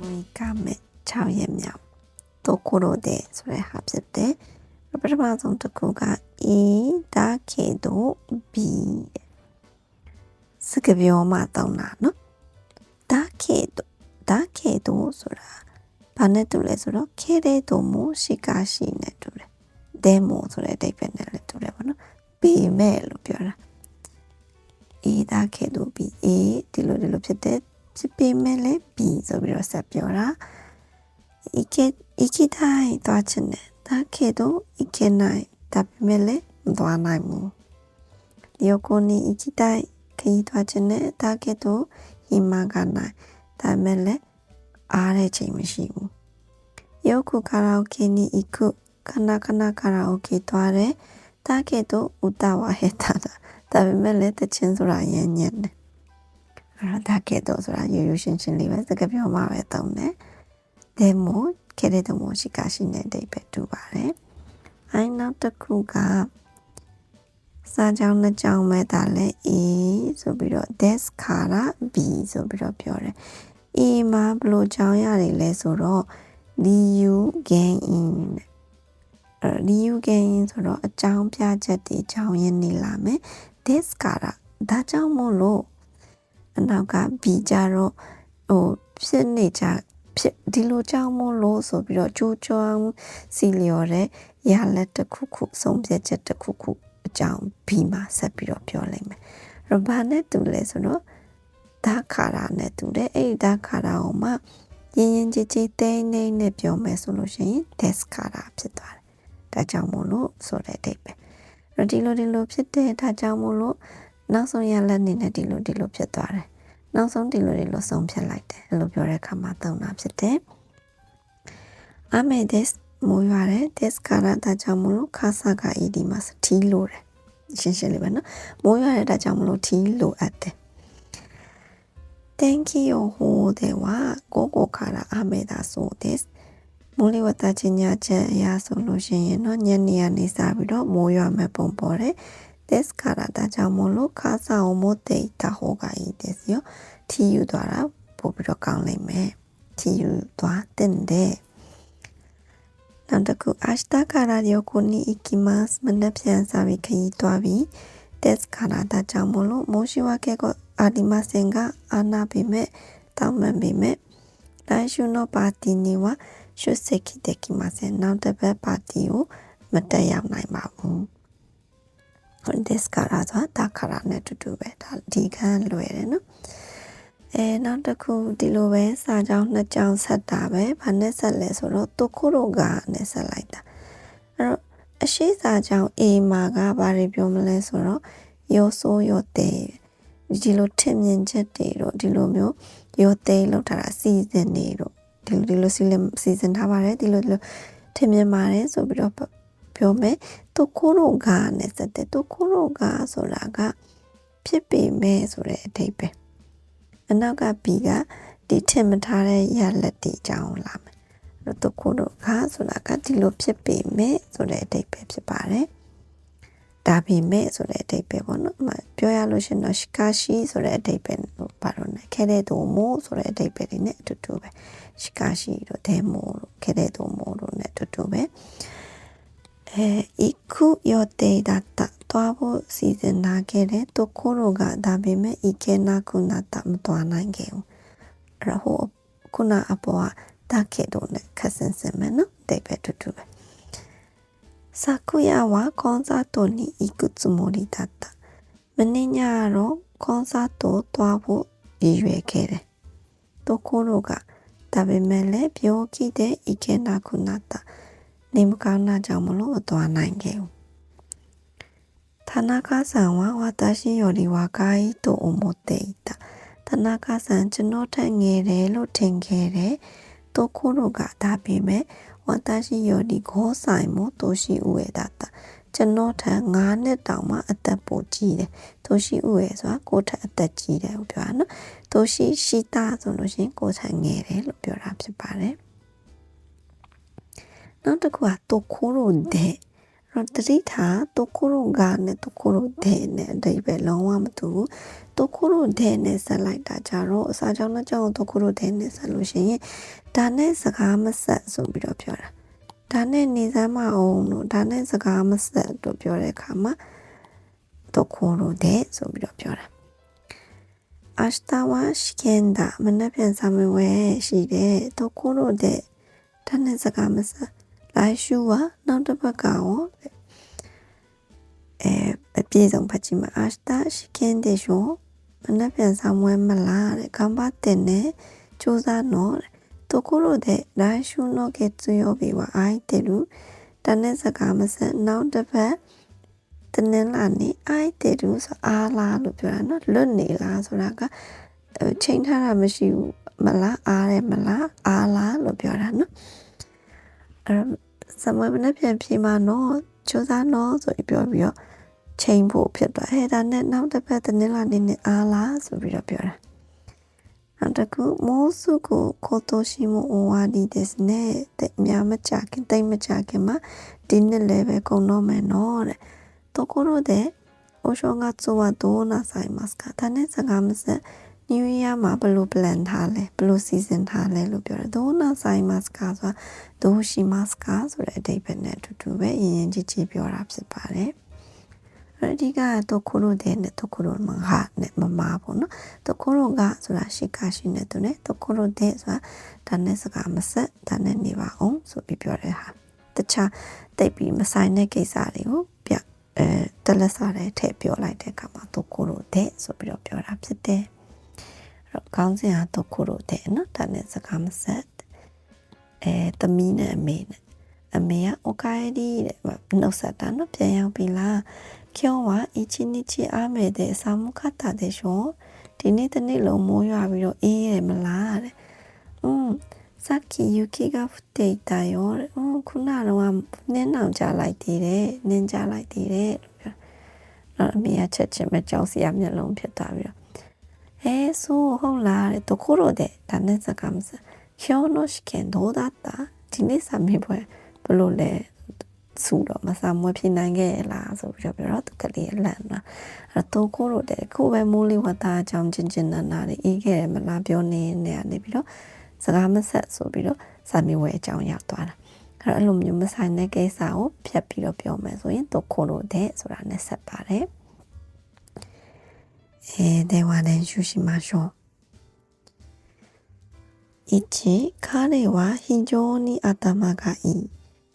6ရက်မြောက်တိုကိုရိုတဲ့ဆိုတဲ့ဟာဖြစ်တယ်ပထမဆုံးတစ်ခုက A ဒါကေတို B စကပြောမှတောင်းတာနော်ဒါကေတိုဒါကေတိုဆိုတာဘာနဲ့တူလဲဆိုတော့ခဲတဲ့တူမို့ရှိကာရှိနဲ့တူတယ်ဒဲမို့ဆိုတဲ့အဓိပ္ပာယ်နဲ့လည်းတူတယ်ပေါ့နော်ပေမဲ့လို့ပြောတာ A ဒါကေတို B A ဒီလိုဒီလိုဖြစ်တဲ့ ချစ်ပေမဲ့လည်းပြီဆိုပြီးတော့ဆက်ပြောတာ行け行きたいသွားချင်တယ်だけど行けないだပေမဲ့လည်းမသွားနိုင်ဘူး旅行に行きたいခရီးသွားချင်တယ်だけど暇がないだပေမဲ့လည်းအားတဲ့ချိန်မရှိဘူးよくカラオケに行くかなかなカラオケသွားတယ်だけど歌は下手だだပေမဲ့လည်းတခြင်းဆိုတာရင်းညံ့တယ် အဲ့ဒါခေတော့ဆိုတာရိုးရိုးရှင်းရှင်းလေးပဲစကားပြောမှပဲတုံးတယ်ဒဲမိုခဲတဲ့တမိုးရှိကရှိနေတဲ့ပဲတူပါတယ်။အဲနောက်တစ်ခုကစာကြောင်းနှစ်ကြောင်းမဲ့တာလဲ A ဆိုပြီးတော့ des ခါရာ B ဆိုပြီးတော့ပြောတယ်။ A မှာဘလို့ကြောင်းရတယ်လဲဆိုတော့ liu gain in အဲ liu gain in ဆိုတော့အကြောင်းပြချက်တွေကြောင်းရင်းနေလာမယ်။ des ခါရာဒါကြောင့်မို့လို့ အနောက်က B ကြတော့ဟိုဖြစ်နေကြဖြစ်ဒီလိုကြောင့်မို့လို့ဆိုပြီးတော့ကြိုးကြောင်းစီလျော်တဲ့ရလက်တစ်ခုခုဆုံးဖြတ်ချက်တစ်ခုခုအကြောင်းဘီမှာဆက်ပြီးတော့ပြောလိုက်မယ်ရဘာနဲ့တူလဲဆိုတော့ဒါခါရာနဲ့တူတယ်အဲ့ဒါခါရာကိုမှရင်ရင်ကြည်ကြည်တိတ်နေနဲ့ပြောမယ်ဆိုလို့ရှိရင် des ခါရာဖြစ်သွားတယ်ဒါကြောင့်မို့လို့ဆိုတဲ့အတိတ်ပဲဒီလိုဒီလိုဖြစ်တဲ့ဒါကြောင့်မို့လို့ နောက်ဆုံးရလက်နေနဲ့ဒီလိုဒီလိုဖြစ်သွားတယ်နောက်ဆုံးဒီလိုတွေလို့ဆုံးဖြတ်လိုက်တယ်အဲ့လိုပြောတဲ့အခါမှာသုံးတာဖြစ်တယ်အမေဒက်မိုးရွာတယ်ဒက်ကာရာဒါကြောင့်မလို့ခါဆာကဤဒီမှာထီလို့တယ်ရှင်းရှင်းလေးပဲနော်မိုးရွာတဲ့ဒါကြောင့်မလို့ထီလို့အပ်တယ် Thank you ဟိုတဲ့ဝါကိုကိုခါရာအမေဒါဆိုですမိုးလေဝသချင်းညာချက်အရာဆိုလို့ရှိရင်တော့ညနေကနေစပြီးတော့မိုးရွာမဲ့ပုံပေါ်တယ် ですから、다자모로傘を持っていた方がいいですよ。티유도알아보비로강림에ユドアテンデなんだく明日から旅行に行きます。むねぴんさビケイとアビ。ですから、다자모로申し訳ありませんが、アナビメ、ためビメ。来週のパーティーには出席できません。なので、パーティーをまたやらないまう。This ကရာဆိုတာခရာနဲ့တူတူပဲဒါဒီခန်းလွယ်တယ်နော်အဲနောက်တစ်ခုဒီလိုပဲစာကြောင်းနှစ်ကြောင်းဆက်တာပဲဘာနဲ့ဆက်လဲဆိုတော့တိုခိုရိုကနဲ့ဆက်လိုက်တာအဲ့တော့အရှိစာကြောင်း A မှာကဘာတွေပြောမလဲဆိုတော့ရောဆိုးရောတဲ့ဒီလိုထင်မြင်ချက်တွေတော့ဒီလိုမျိုးရောတဲ့လောက်ထားတာစီစဉ်နေတော့ဒီလိုဒီလိုစီစီစဉ်ထားပါတယ်ဒီလိုဒီလိုထင်မြင်ပါတယ်ဆိုပြီးတော့ပြောမယ် တိုကိုရိုကနဲ့ဆက်တဲ့တိုကိုရိုကဆိုတာကဖြစ်ပေမဲ့ဆိုတဲ့အဓိပ္ပာယ်အနောက်က B ကဒီထင်မထားတဲ့ရလက်တီအကြောင်းလာမယ်အဲ့တော့တိုကိုရိုကဆိုတာကဒီလိုဖြစ်ပေမဲ့ဆိုတဲ့အဓိပ္ပာယ်ဖြစ်ပါတယ်ဒါပေမဲ့ဆိုတဲ့အဓိပ္ပာယ်ပေါ့နော်။ပြောရလို့ရှင်တော့ shikashi ဆိုတဲ့အဓိပ္ပာယ်လို့ပါတော့ねခဲတဲ့သူမို့ဆိုတဲ့အဓိပ္ပာယ်တွေနဲ့အတူတူပဲ။ shikashi တို့ demo တို့ခဲတဲ့သူမို့တို့နဲ့အတူတူပဲ။ えー、行く予定だったトラシーズンだけれど、ころがダメめ行けなくなった無駄なゲーム。然后このアポはだけどね、かせんせめのデベルトゥ昨夜はコンサートに行くつもりだった。胸にあるコンサートとはを言えけれ。ところが、ダメめれ病気で行けなくなった。 နေမကောင်းတာကြောင့်မလို့အသွားနိုင်ခဲ့ဘူး田中さんは私より若いと思っていた。田中さん、ကျွန်တော်ထက်ငယ်တယ်လို့ထင်ခဲ့တယ်။ところがဒါပေမဲ့私より5歳も年上だった။ကျွန်တော်ထက်9နှစ်တောင်မှအသက်ပိုကြီးတယ်။年上ဆိုတာကိုယ်ထက်အသက်ကြီးတယ်လို့ပြောတာနော်။年ရှိတာဆိုလို့ရှိရင်ကိုယ်ထက်ငယ်တယ်လို့ပြောတာဖြစ်ပါတယ်။ နောက်တစ်ခုကတိုခိုရိုတဲ့ တော့တတိထားတိုကိုရိုကနဲ့တိုကိုရိုဒဲနဲ့အဓိပ္ပာယ်လုံးဝမတူဘူးတိုကိုရိုဒဲနဲ့ဆက်လိုက်တာကြတော့အစာကြောင်းနဲ့ကြောင်းတိုကိုရိုဒဲနဲ့ဆက်လို့ရှိရင်ဒါနဲ့စကားမဆက်ဆိုပြီးတော့ပြောတာဒါနဲ့နေစမ်းမအောင်လို့ဒါနဲ့စကားမဆက်တို့ပြောတဲ့အခါမှာတိုကိုရိုဒဲဆိုပြီးတော့ပြောတာ明日は試験だမနေ့ပြန်စာမေးပွဲရှိတယ်တိုကိုရိုဒဲဒါနဲ့စကားမ ဆက်来週はနောက်တစ်ပတ်ကရောအဲအပြည့်စုံဖတ်ကြည့်မှာ明日試験でしょမနေ့ပြန်ဆောင်ဝဲမလားတဲ့頑張ってねစူးစမ်းတော့တဲ့ところで来週の月曜日は空いてるတနေ့စကားမဆက်နောက်တစ်ပတ်တနင်္လာနေ့အိုက်တယ်သူဆိုအားလားလို့ပြောတာနော်လွတ်နေလားဆိုတာကချိန်ထားတာမရှိဘူးမလားအားတယ်မလားအားလားလို့ပြောတာနော် အဲ့စမွေးမနဲ့ပြန်ပြေးမှာနော်စူးစမ်းနော်ဆိုပြီးပြောပြီးတော့ချိန်ဖို့ဖြစ်သွားဟဲ့ဒါနဲ့နောက်တစ်ပတ်တနင်္လာနေ့နဲ့အားလားဆိုပြီးတော့ပြောတာနောက်တစ်ခုမိုးစုကိုခိုတိုရှိမိုအိုဝါဒီですねတဲ့များမကြခင်တိတ်မကြခင်မှာဒီနှစ်လည်းပဲကုန်တော့မယ်နော်တဲ့ところでお正月はどうなさいますかဒါနဲ့စကားမစက် New Year မှာဘယ်လို plan ထားလဲဘယ်လို season ထားလဲလို့ပြောတယ်။ဒိုနာဆိုင်မတ်ကာဆိုတာဒိုရှိမတ်ကာဆိုတဲ့အဓိပ္ပာယ်နဲ့အတူတူပဲအရင်ကြီးကြီးပြောတာဖြစ်ပါတယ်။အဓိကတော့ခိုရိုတဲ့နဲ့တော့ခိုရိုမဟာနဲ့မမပေါ့နော်။တော့ခိုရိုကဆိုတာရှိကရှိနေတယ်နဲ့တော့ခိုရိုတဲ့ဆိုတာဒါနဲ့စကားမဆက်ဒါနဲ့နေပါအောင်ဆိုပြီးပြောတဲ့ဟာ။တခြားတိတ်ပြီးမဆိုင်တဲ့ကိစ္စတွေကိုပြအဲတလက်စားတဲ့ထည့်ပြောလိုက်တဲ့အခါမှာတော့ခိုရိုတဲ့ဆိုပြီးတော့ပြောတာဖြစ်တယ်။ တော့ခေါင်းစဉ်ကတော့ခုလိုတဲ့နော်ဒါနဲ့စကားမဆက်အဲသမီးနဲ့အမေနဲ့အမေကโอเคဒီတဲ့နှုတ်ဆက်တာနော်ပြန်ရောက်ပြီလား今日は一日雨で寒かったでしょဒီနေ့တနေ့လုံးမိုးရွာပြီးတော့အေးရမလားတဲ့อืมさっき雪が降っていたよတဲ့อืมခုနကတော့နင်းအောင်ကြလိုက်သေးတယ်နင်းကြလိုက်သေးတယ်လို့ပြောတော့အမေကချက်ချင်းပဲကြောက်စရာမျက်လုံးဖြစ်သွားပြီးတော့ えー、そう、本来あれ、ところで、種坂むず、今日の試験どうだったဒီနေ့စာမေးပွဲဘလို့လဲသူ့တော့မစာမွေးဖြစ်နိုင်ခဲ့လားဆိုပြီးတော့ပြောတော့သူကလေးလန့်လာအဲ့တော့ကိုတို့တဲ့ခုပဲမိုးလေးဝတ်သားအကြောင်းချင်းချင်းနာနာလေးအေးခဲ့တယ်မလားပြောနေနေနေပြီးတော့စကားမဆက်ဆိုပြီးတော့စာမေးပွဲအကြောင်းရောက်သွားတာအဲ့တော့အဲ့လိုမျိုးမဆိုင်တဲ့ကိစ္စကိုဖြတ်ပြီးတော့ပြောမယ်ဆိုရင်တို့ခိုတို့တဲ့ဆိုတာနဲ့ဆက်ပါတယ် えー、では練習しましょう。1、彼は非常に頭がいい。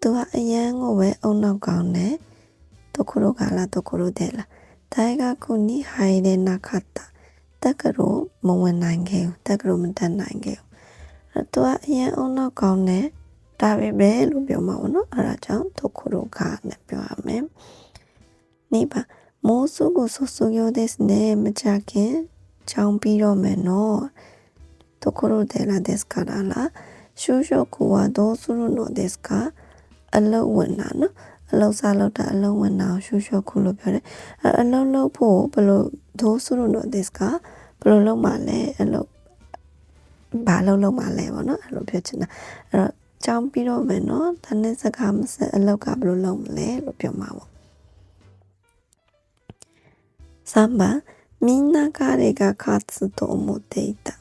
သူကအရန်ကိုပဲအုံနောက်ကောင်းတယ်။ところがらところでら。大学に入れなかった。တက္ကသိုလ်မဝင်နိုင်ခဲ့ဘူး။တက္ကသိုလ်မတက်နိုင်ခဲ့ဘူး။အဲသူကအရန်အုံနောက်ကောင်းတယ်။ဒါပဲပဲလို့ပြောမှာပေါ့နော်။အဲဒါကြောင့်ところがနဲ့ပြောရမယ်။နေပါ もうすぐ卒業ですね。မကြခင်ကျောင်းပြီးတော့မယ်နော်။ところでらですからら。就職はどうするのですかအလုပ်ဝင်တာနော်အလုပ်စားလုပ်တာအလုပ်ဝင်တာကိုရှုရှုခုလို့ပြောတယ်အလုပ်လုပ်ဖို့ဘယ်လိုဒိုးစုလို့ဒစ်ကဘယ်လိုလုပ်မှလဲအလုပ်ဘာလုပ်လုပ်မှလဲပေါ့နော်အဲ့လိုပြောချင်တာအဲ့တော့ကြောင်းပြီးတော့မယ်နော်ဒါနဲ့စကားမဆက်အလုပ်ကဘယ်လိုလုပ်မလဲလို့ပြောမှာပေါ့ 3番みんな彼が勝つと思っていた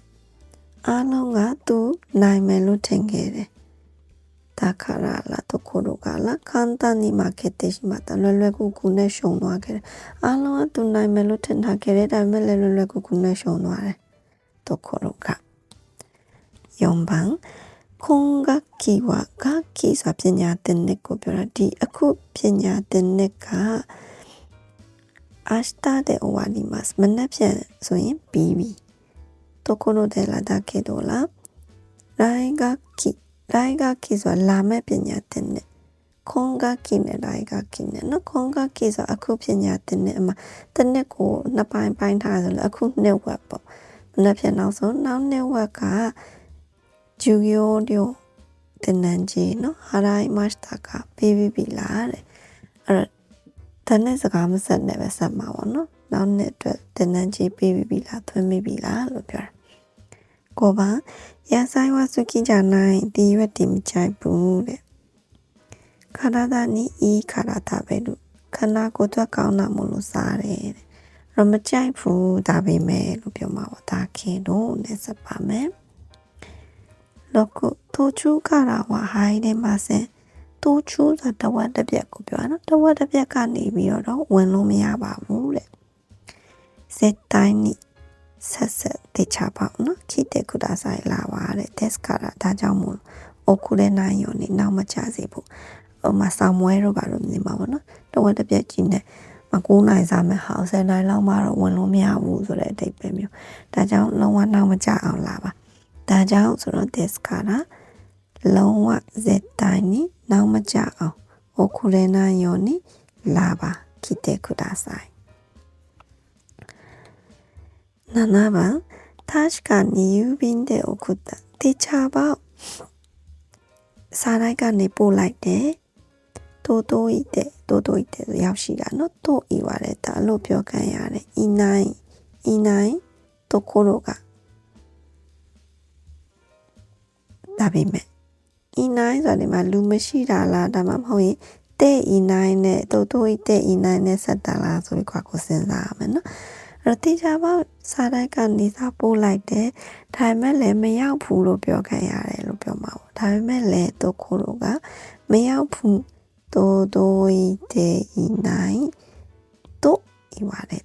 အားလုံးကသူနိုင်မယ်လို့ထင်ခဲ့တယ်ဒါခါရလာところがら簡単に負けてしまったလွယ်လွယ်ကူကူနဲ့ရှုံသွားခဲ့တယ်အားလုံးကသူနိုင်မယ်လို့ထင်ထားခဲ့တယ်ဒါပေမဲ့လည်းလွယ်လွယ်ကူကူနဲ့ရှုံသွားတယ်ところが4番今学期は楽器ဆိုတာပညာသင်နှစ်ကိုပြောတာဒီအခုပညာသင်နှစ်က 明日で終わります。မနက်ဖြန်ဆိုရင်ပြီးပြီ။ところでらだけどら来学期来学期ဆိုတာလာမဲ့ပညာသင်နဲ့ခွန်学期နဲ့来学期နဲ့နော်ခွန်学期ဆိုတာအခုပညာသင်နဲ့အမှတစ်နှစ်ကိုနှစ်ပိုင်းပိုင်းထားဆိုလို့အခုနှစ်ဝက်ပေါ့မနက်ဖြန်နောက်ဆုံးနောက်နှစ်ဝက်ကဂျူယိုဒီယိုတင်နန်ဂျီနော်ဟာရိုင်မတ်တာကပေးပြီးပြီလားတဲ့အဲ့တော့ ဒါနဲ့စကားမဆက်နဲ့ပဲဆက်မှာပေါ့နော်နောက်နှစ်အတွက်တင်နန်းကြီးပေးပြီးပြီလားသွင်းပြီးပြီလားလို့ပြောတာကိုပါရဆိုင်ဝါစုကြည့်ကြနိုင်ဒီရွက်တင်မချိုက်ဘူးတဲ့ခါရတာနီဤခါရတာပဲလို့ခန္ဓာကိုယ်အတွက်ကောင်းတာမို့လို့စားတယ်တဲ့ရမကြိုက်ဘူးဒါပေမဲ့လို့ပြောမှာပေါ့ဒါခင်တော့နဲ့စပါမယ်လောကတိုချူခါရဝဟိုင်းနေမှာစင် တိုချူဆိုတဝက်တစ်ပြက်ကိုပြောနော်တဝက်တစ်ပြက်ကနေပြီးတော့ဝင်လို့မရပါဘူးတဲ့စက်တိုင်းနီဆက်ဆက်တေချပါအောင်နော်ခိတဲ့ကုဒါဆိုင်လာပါတဲ့ desk ကဒါကြောင့်မို့အခုလည်းနိုင်ရောနေနောက်မချစေဘူးဟိုမှာဆောင်းမွဲတော့ပါတော့နေမှာပေါ့နော်တဝက်တစ်ပြက်ကြီးနဲ့မကူနိုင်စားမဲ့ဟာ10နိုင်လောက်မှတော့ဝင်လို့မရဘူးဆိုတဲ့အတိတ်ပဲမျိုးဒါကြောင့်လုံးဝနောက်မချအောင်လာပါဒါကြောင့်ဆိုတော့ desk ကလုံး ဝ絶対にနောက်မချအောင်遅れないようにラバ来てください7番確かに郵便で送ったティチャーバစာလိုက်ကနေပို့လိုက်တယ်တိုးတိုးဤတဲ့တိုးတိုးဤတဲ့ဆိုရောက်ရှိတာနော်တိုးဤပါတယ်ဒါလို့ပြောခံရတယ်ဤနိုင်ဤနိုင်တိုကိုရိုကဒါပေမဲ့ ဤနိုင်ဆိုတဲ့မှာလူမရှိတာလားဒါမှမဟုတ်ရင်တဲ့ဤနိုင်နဲ့တိုးတိုးဤတဲ့ဤနိုင်နဲ့ဆက်တာလားဆိုပြီးကွာကိုစဉ်းစားရမယ်နော်အဲ့တော့တေချာပေါစားတိုင်းကနေစာပို့လိုက်တယ်ဒါပေမဲ့လည်းမရောက်ဘူးလို့ပြောခံရတယ်လို့ပြောမှာပေါ့ဒါပေမဲ့လည်းတိုကိုရိုကမရောက်ဘူးတိုးတိုးဤတဲ့ဤနိုင်တိုးဤပါတယ်